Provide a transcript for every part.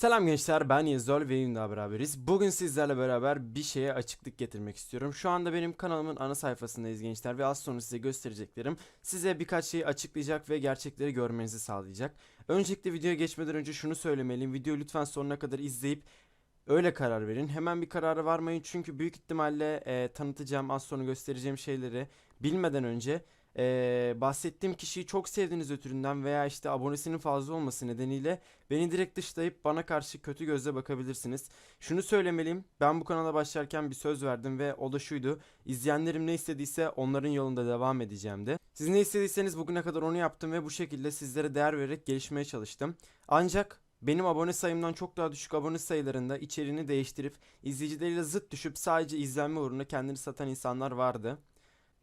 Selam gençler ben Yezol ve Yunus'la beraberiz. Bugün sizlerle beraber bir şeye açıklık getirmek istiyorum. Şu anda benim kanalımın ana sayfasındayız gençler ve az sonra size göstereceklerim size birkaç şeyi açıklayacak ve gerçekleri görmenizi sağlayacak. Öncelikle videoya geçmeden önce şunu söylemeliyim. Videoyu lütfen sonuna kadar izleyip öyle karar verin. Hemen bir karara varmayın çünkü büyük ihtimalle e, tanıtacağım az sonra göstereceğim şeyleri bilmeden önce ee, bahsettiğim kişiyi çok sevdiğiniz ötüründen veya işte abonesinin fazla olması nedeniyle beni direkt dışlayıp bana karşı kötü gözle bakabilirsiniz. Şunu söylemeliyim. Ben bu kanala başlarken bir söz verdim ve o da şuydu. İzleyenlerim ne istediyse onların yolunda devam edeceğim de. Siz ne istediyseniz bugüne kadar onu yaptım ve bu şekilde sizlere değer vererek gelişmeye çalıştım. Ancak benim abone sayımdan çok daha düşük abone sayılarında içeriğini değiştirip izleyicileriyle zıt düşüp sadece izlenme uğruna kendini satan insanlar vardı.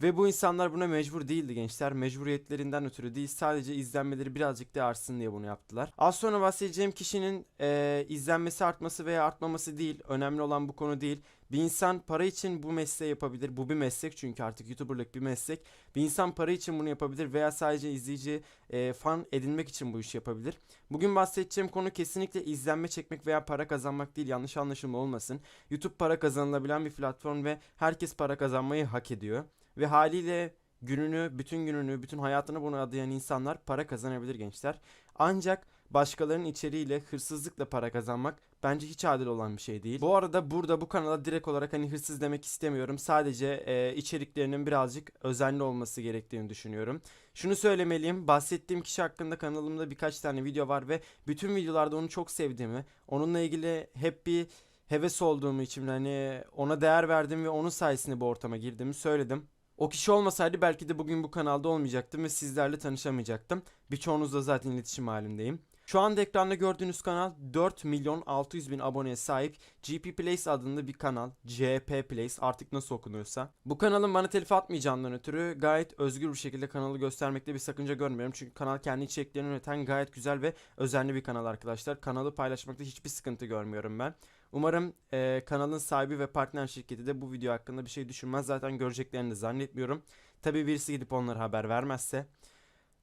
Ve bu insanlar buna mecbur değildi gençler. Mecburiyetlerinden ötürü değil sadece izlenmeleri birazcık da artsın diye bunu yaptılar. Az sonra bahsedeceğim kişinin e, izlenmesi artması veya artmaması değil. Önemli olan bu konu değil. Bir insan para için bu mesleği yapabilir. Bu bir meslek çünkü artık YouTuber'lık bir meslek. Bir insan para için bunu yapabilir veya sadece izleyici, e, fan edinmek için bu işi yapabilir. Bugün bahsedeceğim konu kesinlikle izlenme çekmek veya para kazanmak değil. Yanlış anlaşılma olmasın. YouTube para kazanılabilen bir platform ve herkes para kazanmayı hak ediyor. Ve haliyle gününü, bütün gününü, bütün hayatını buna adayan insanlar para kazanabilir gençler. Ancak başkalarının içeriğiyle hırsızlıkla para kazanmak bence hiç adil olan bir şey değil. Bu arada burada bu kanala direkt olarak hani hırsız demek istemiyorum. Sadece e, içeriklerinin birazcık özenli olması gerektiğini düşünüyorum. Şunu söylemeliyim. Bahsettiğim kişi hakkında kanalımda birkaç tane video var ve bütün videolarda onu çok sevdiğimi, onunla ilgili hep bir heves olduğumu için hani ona değer verdim ve onun sayesinde bu ortama girdiğimi söyledim. O kişi olmasaydı belki de bugün bu kanalda olmayacaktım ve sizlerle tanışamayacaktım. Birçoğunuzla zaten iletişim halindeyim. Şu anda ekranda gördüğünüz kanal 4 milyon 600 bin aboneye sahip GP Place adında bir kanal. GP Place artık nasıl okunuyorsa. Bu kanalın bana telif atmayacağından ötürü gayet özgür bir şekilde kanalı göstermekte bir sakınca görmüyorum. Çünkü kanal kendi içeriklerini üreten gayet güzel ve özenli bir kanal arkadaşlar. Kanalı paylaşmakta hiçbir sıkıntı görmüyorum ben. Umarım e, kanalın sahibi ve partner şirketi de bu video hakkında bir şey düşünmez. Zaten göreceklerini de zannetmiyorum. Tabi birisi gidip onlara haber vermezse.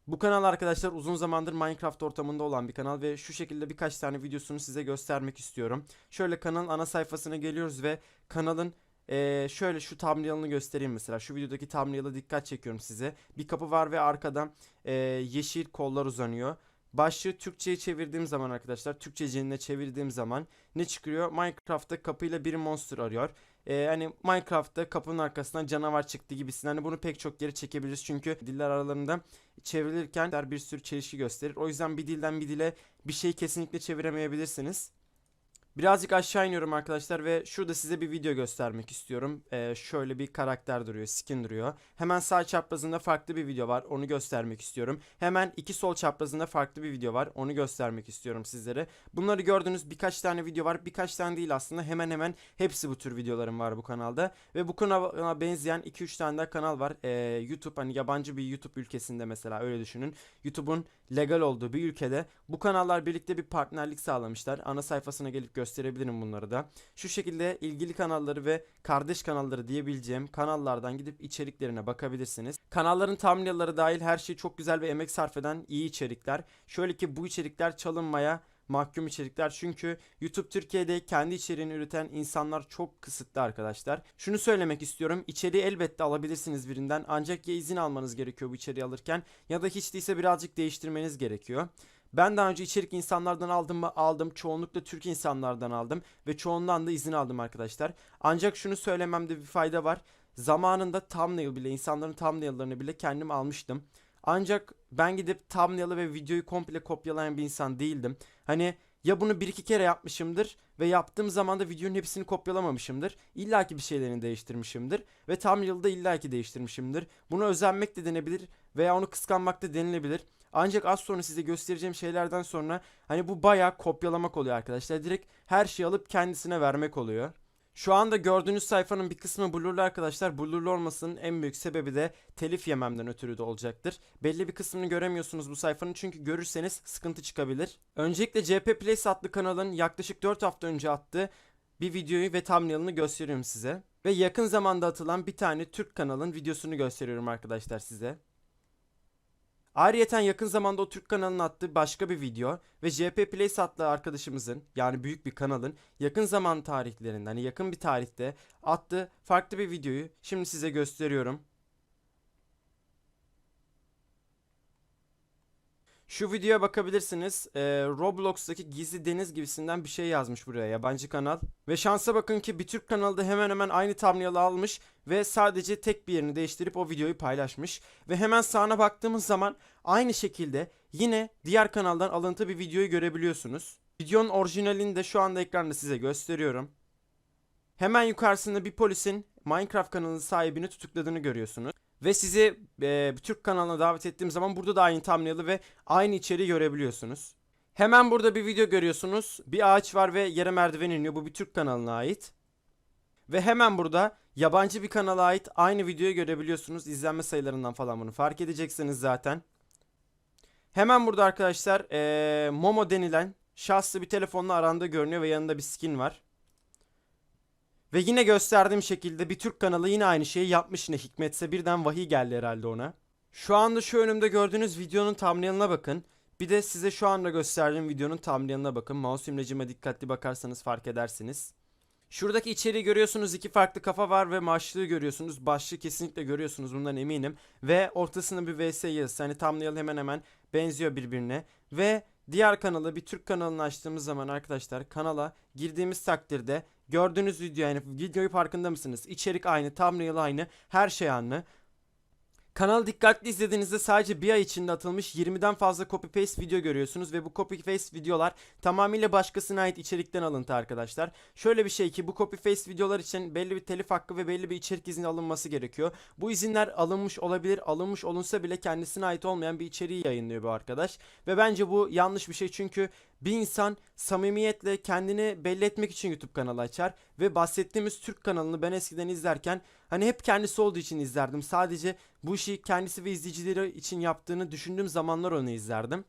Bu kanal arkadaşlar uzun zamandır Minecraft ortamında olan bir kanal ve şu şekilde birkaç tane videosunu size göstermek istiyorum. Şöyle kanalın ana sayfasına geliyoruz ve kanalın ee, şöyle şu thumbnail'ını göstereyim mesela. Şu videodaki thumbnail'a dikkat çekiyorum size. Bir kapı var ve arkadan e, yeşil kollar uzanıyor. Başlığı Türkçe'ye çevirdiğim zaman arkadaşlar Türkçe ciline çevirdiğim zaman ne çıkıyor? Minecraft'ta kapıyla bir monster arıyor. Ee, hani Minecraft'ta kapının arkasından canavar çıktı gibisin. Hani bunu pek çok yere çekebiliriz çünkü diller aralarında çevrilirken bir sürü çelişki gösterir. O yüzden bir dilden bir dile bir şey kesinlikle çeviremeyebilirsiniz. Birazcık aşağı iniyorum arkadaşlar ve şurada size bir video göstermek istiyorum. Ee, şöyle bir karakter duruyor, skin duruyor. Hemen sağ çaprazında farklı bir video var, onu göstermek istiyorum. Hemen iki sol çaprazında farklı bir video var, onu göstermek istiyorum sizlere. Bunları gördüğünüz birkaç tane video var, birkaç tane değil aslında hemen hemen hepsi bu tür videolarım var bu kanalda. Ve bu kanala benzeyen 2-3 tane daha kanal var. Ee, YouTube hani yabancı bir YouTube ülkesinde mesela öyle düşünün. YouTube'un legal olduğu bir ülkede bu kanallar birlikte bir partnerlik sağlamışlar. Ana sayfasına gelip gösterebilirim bunları da. Şu şekilde ilgili kanalları ve kardeş kanalları diyebileceğim kanallardan gidip içeriklerine bakabilirsiniz. Kanalların thumbnail'ları dahil her şey çok güzel ve emek sarf eden iyi içerikler. Şöyle ki bu içerikler çalınmaya mahkum içerikler. Çünkü YouTube Türkiye'de kendi içeriğini üreten insanlar çok kısıtlı arkadaşlar. Şunu söylemek istiyorum. İçeriği elbette alabilirsiniz birinden ancak ya izin almanız gerekiyor bu içeriği alırken ya da hiç değilse birazcık değiştirmeniz gerekiyor. Ben daha önce içerik insanlardan aldım mı? Aldım. Çoğunlukla Türk insanlardan aldım ve çoğundan da izin aldım arkadaşlar. Ancak şunu söylememde bir fayda var. Zamanında thumbnail bile insanların thumbnail'larını bile kendim almıştım. Ancak ben gidip thumbnail'ı ve videoyu komple kopyalayan bir insan değildim. Hani ya bunu bir iki kere yapmışımdır ve yaptığım zaman da videonun hepsini kopyalamamışımdır. İlla ki bir şeylerini değiştirmişimdir ve thumbnail'ı da illa ki değiştirmişimdir. Buna özenmek de denebilir veya onu kıskanmak da denilebilir. Ancak az sonra size göstereceğim şeylerden sonra hani bu bayağı kopyalamak oluyor arkadaşlar. Direkt her şeyi alıp kendisine vermek oluyor. Şu anda gördüğünüz sayfanın bir kısmı blurlu arkadaşlar. Blurlu olmasının en büyük sebebi de telif yememden ötürü de olacaktır. Belli bir kısmını göremiyorsunuz bu sayfanın çünkü görürseniz sıkıntı çıkabilir. Öncelikle CP Place adlı kanalın yaklaşık 4 hafta önce attığı bir videoyu ve thumbnail'ını gösteriyorum size. Ve yakın zamanda atılan bir tane Türk kanalın videosunu gösteriyorum arkadaşlar size. Ayrıyeten yakın zamanda o Türk kanalının attığı başka bir video ve JP Plays adlı arkadaşımızın yani büyük bir kanalın yakın zaman tarihlerinde hani yakın bir tarihte attığı farklı bir videoyu şimdi size gösteriyorum. Şu videoya bakabilirsiniz. Ee, Roblox'taki gizli deniz gibisinden bir şey yazmış buraya yabancı kanal. Ve şansa bakın ki bir Türk kanalı da hemen hemen aynı thumbnail'ı almış ve sadece tek bir yerini değiştirip o videoyu paylaşmış. Ve hemen sağına baktığımız zaman aynı şekilde yine diğer kanaldan alıntı bir videoyu görebiliyorsunuz. Videonun orijinalini de şu anda ekranda size gösteriyorum. Hemen yukarısında bir polisin Minecraft kanalının sahibini tutukladığını görüyorsunuz. Ve sizi e, Türk kanalına davet ettiğim zaman burada da aynı thumbnail'ı ve aynı içeriği görebiliyorsunuz. Hemen burada bir video görüyorsunuz. Bir ağaç var ve yere merdiven iniyor. Bu bir Türk kanalına ait. Ve hemen burada yabancı bir kanala ait aynı videoyu görebiliyorsunuz. İzlenme sayılarından falan bunu fark edeceksiniz zaten. Hemen burada arkadaşlar e, Momo denilen şahsı bir telefonla arandığı görünüyor ve yanında bir skin var. Ve yine gösterdiğim şekilde bir Türk kanalı yine aynı şeyi yapmış yine hikmetse birden vahiy geldi herhalde ona. Şu anda şu önümde gördüğünüz videonun thumbnail'ına bakın. Bir de size şu anda gösterdiğim videonun thumbnail'ına bakın. Mouse imlecime dikkatli bakarsanız fark edersiniz. Şuradaki içeriği görüyorsunuz iki farklı kafa var ve başlığı görüyorsunuz. Başlığı kesinlikle görüyorsunuz bundan eminim. Ve ortasında bir VS yazısı. Hani thumbnail hemen hemen benziyor birbirine. Ve diğer kanalı bir Türk kanalını açtığımız zaman arkadaşlar kanala girdiğimiz takdirde gördüğünüz video yani videoyu farkında mısınız? İçerik aynı, thumbnail aynı, her şey aynı. Kanalı dikkatli izlediğinizde sadece bir ay içinde atılmış 20'den fazla copy paste video görüyorsunuz ve bu copy paste videolar tamamıyla başkasına ait içerikten alıntı arkadaşlar. Şöyle bir şey ki bu copy paste videolar için belli bir telif hakkı ve belli bir içerik izni alınması gerekiyor. Bu izinler alınmış olabilir, alınmış olunsa bile kendisine ait olmayan bir içeriği yayınlıyor bu arkadaş. Ve bence bu yanlış bir şey çünkü bir insan samimiyetle kendini belli etmek için YouTube kanalı açar ve bahsettiğimiz Türk kanalını ben eskiden izlerken hani hep kendisi olduğu için izlerdim. Sadece bu işi kendisi ve izleyicileri için yaptığını düşündüğüm zamanlar onu izlerdim.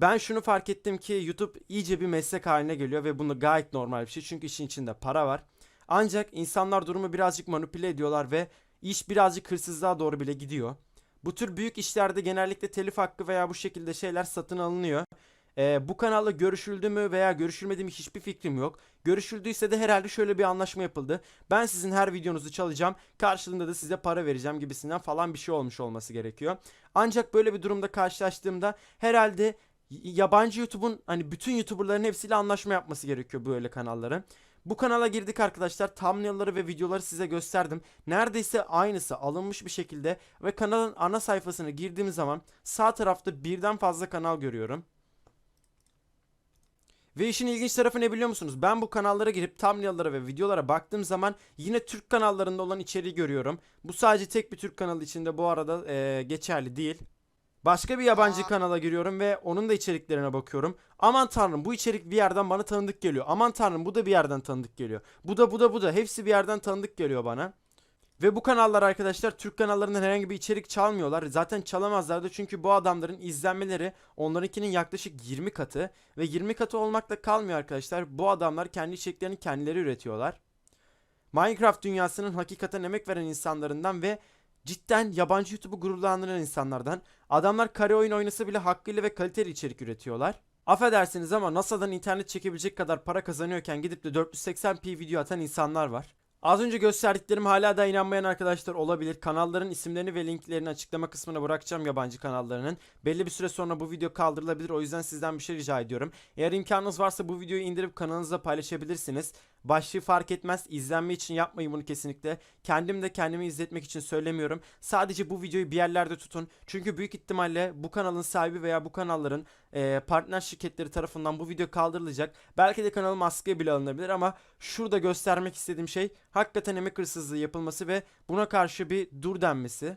Ben şunu fark ettim ki YouTube iyice bir meslek haline geliyor ve bunu gayet normal bir şey çünkü işin içinde para var. Ancak insanlar durumu birazcık manipüle ediyorlar ve iş birazcık hırsızlığa doğru bile gidiyor. Bu tür büyük işlerde genellikle telif hakkı veya bu şekilde şeyler satın alınıyor. Ee, bu kanalla görüşüldü mü veya görüşülmedi mi hiçbir fikrim yok. Görüşüldüyse de herhalde şöyle bir anlaşma yapıldı. Ben sizin her videonuzu çalacağım. Karşılığında da size para vereceğim gibisinden falan bir şey olmuş olması gerekiyor. Ancak böyle bir durumda karşılaştığımda herhalde yabancı YouTube'un hani bütün YouTuber'ların hepsiyle anlaşma yapması gerekiyor böyle kanalların. Bu kanala girdik arkadaşlar. Thumbnail'ları ve videoları size gösterdim. Neredeyse aynısı alınmış bir şekilde ve kanalın ana sayfasına girdiğim zaman sağ tarafta birden fazla kanal görüyorum. Ve işin ilginç tarafı ne biliyor musunuz? Ben bu kanallara girip thumbnail'lara ve videolara baktığım zaman yine Türk kanallarında olan içeriği görüyorum. Bu sadece tek bir Türk kanalı içinde bu arada e, geçerli değil. Başka bir yabancı kanala giriyorum ve onun da içeriklerine bakıyorum. Aman tanrım bu içerik bir yerden bana tanıdık geliyor. Aman tanrım bu da bir yerden tanıdık geliyor. Bu da bu da bu da hepsi bir yerden tanıdık geliyor bana. Ve bu kanallar arkadaşlar Türk kanallarından herhangi bir içerik çalmıyorlar. Zaten çalamazlar da çünkü bu adamların izlenmeleri onlarınkinin yaklaşık 20 katı. Ve 20 katı olmakla kalmıyor arkadaşlar. Bu adamlar kendi içeriklerini kendileri üretiyorlar. Minecraft dünyasının hakikaten emek veren insanlarından ve cidden yabancı YouTube'u gururlandıran insanlardan. Adamlar kare oyun oynasa bile hakkıyla ve kaliteli içerik üretiyorlar. Affedersiniz ama NASA'dan internet çekebilecek kadar para kazanıyorken gidip de 480p video atan insanlar var. Az önce gösterdiklerim hala da inanmayan arkadaşlar olabilir. Kanalların isimlerini ve linklerini açıklama kısmına bırakacağım yabancı kanallarının. Belli bir süre sonra bu video kaldırılabilir. O yüzden sizden bir şey rica ediyorum. Eğer imkanınız varsa bu videoyu indirip kanalınıza paylaşabilirsiniz. Başlığı fark etmez. İzlenme için yapmayın bunu kesinlikle. Kendim de kendimi izletmek için söylemiyorum. Sadece bu videoyu bir yerlerde tutun. Çünkü büyük ihtimalle bu kanalın sahibi veya bu kanalların e, partner şirketleri tarafından bu video kaldırılacak. Belki de kanalım askıya bile alınabilir ama şurada göstermek istediğim şey hakikaten emek hırsızlığı yapılması ve buna karşı bir dur denmesi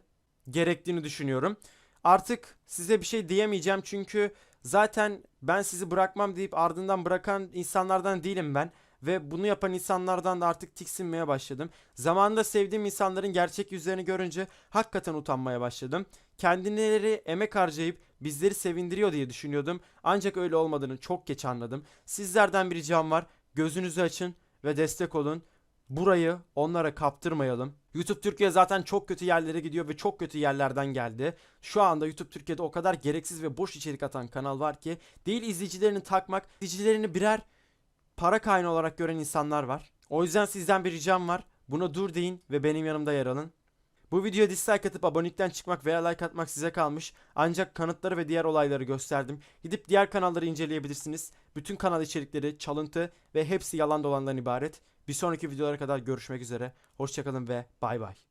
gerektiğini düşünüyorum. Artık size bir şey diyemeyeceğim çünkü zaten ben sizi bırakmam deyip ardından bırakan insanlardan değilim ben. Ve bunu yapan insanlardan da artık tiksinmeye başladım. Zamanında sevdiğim insanların gerçek yüzlerini görünce hakikaten utanmaya başladım. Kendileri emek harcayıp bizleri sevindiriyor diye düşünüyordum. Ancak öyle olmadığını çok geç anladım. Sizlerden bir ricam var. Gözünüzü açın ve destek olun. burayı onlara kaptırmayalım. YouTube Türkiye zaten çok kötü yerlere gidiyor ve çok kötü yerlerden geldi. Şu anda YouTube Türkiye'de o kadar gereksiz ve boş içerik atan kanal var ki değil izleyicilerini takmak, izleyicilerini birer para kaynağı olarak gören insanlar var. O yüzden sizden bir ricam var. Buna dur deyin ve benim yanımda yer alın. Bu videoya dislike atıp abonelikten çıkmak veya like atmak size kalmış. Ancak kanıtları ve diğer olayları gösterdim. Gidip diğer kanalları inceleyebilirsiniz. Bütün kanal içerikleri çalıntı ve hepsi yalan dolandan ibaret. Bir sonraki videolara kadar görüşmek üzere. Hoşçakalın ve bay bay.